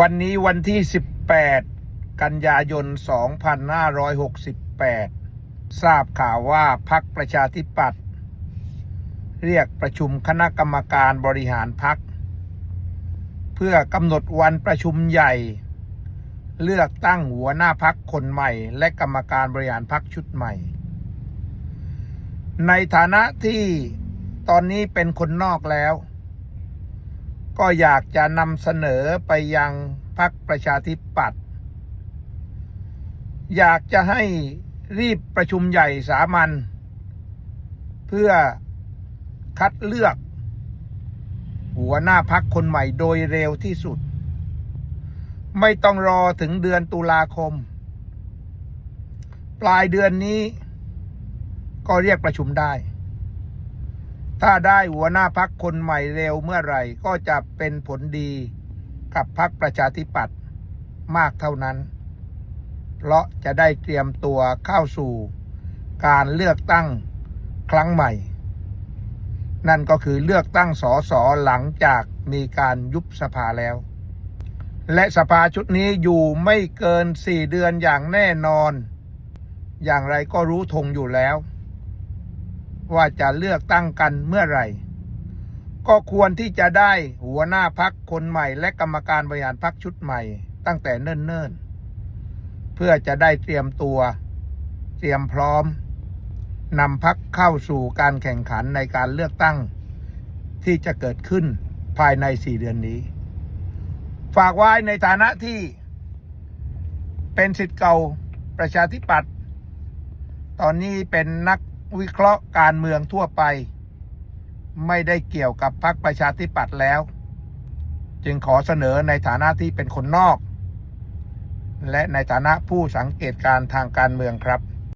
วันนี้วันที่ 18 กันยายน 2568 ทราบข่าวว่าพักประชาธิปัตย์เรียกประชุมคณะกรรมการบริหารพัก เพื่อกำหนดวันประชุมใหญ่ เลือกตั้งหัวหน้าพักคนใหม่ และกรรมการบริหารพักชุดใหม่ ในฐานะที่ตอนนี้เป็นคนนอกแล้ว ก็อยากจะนำเสนอไปยังพรรคประชาธิปัตย์อยากจะให้รีบประชุมใหญ่สามัญเพื่อคัดเลือก หัวหน้าพักคนใหม่โดยเร็วที่สุด ไม่ต้องรอถึงเดือนตุลาคม ปลายเดือนนี้ก็เรียกประชุมได้ ถ้าได้หัวหน้าพักคนใหม่เร็วเมื่อไหร่ ก็จะเป็นผลดีกับพักประชาธิปัตย์มากเท่านั้น เพราะจะได้เตรียมตัวเข้าสู่การเลือกตั้งครั้งใหม่ นั่นก็คือเลือกตั้งสอสอหลังจากมีการยุบสภาแล้ว และสภาชุดนี้อยู่ไม่เกินสี่เดือนอย่างแน่นอน อย่างไรก็รู้ทงอยู่แล้ว ว่าจะเลือกตั้งกันเมื่อไหร่ ก็ควรที่จะได้หัวหน้าพักคนใหม่ และกรรมการบริหารพักชุดใหม่ ตั้งแต่เนิ่นๆ เพื่อจะได้เตรียมตัว เตรียมพร้อมนำพักเข้าสู่การแข่งขันในการเลือกตั้ง ที่จะเกิดขึ้นภายในสี่เดือนนี้ ฝากไว้ในฐานะที่ เป็นสิทธิ์เก่าประชาธิปัตย์ตอนนี้เป็นนัก วิเคราะห์การเมืองทั่วไป ไม่ได้เกี่ยวกับพรรคประชาธิปัตย์แล้ว จึงขอเสนอในฐานะที่เป็นคนนอก และในฐานะผู้สังเกตการณ์ทางการเมืองครับ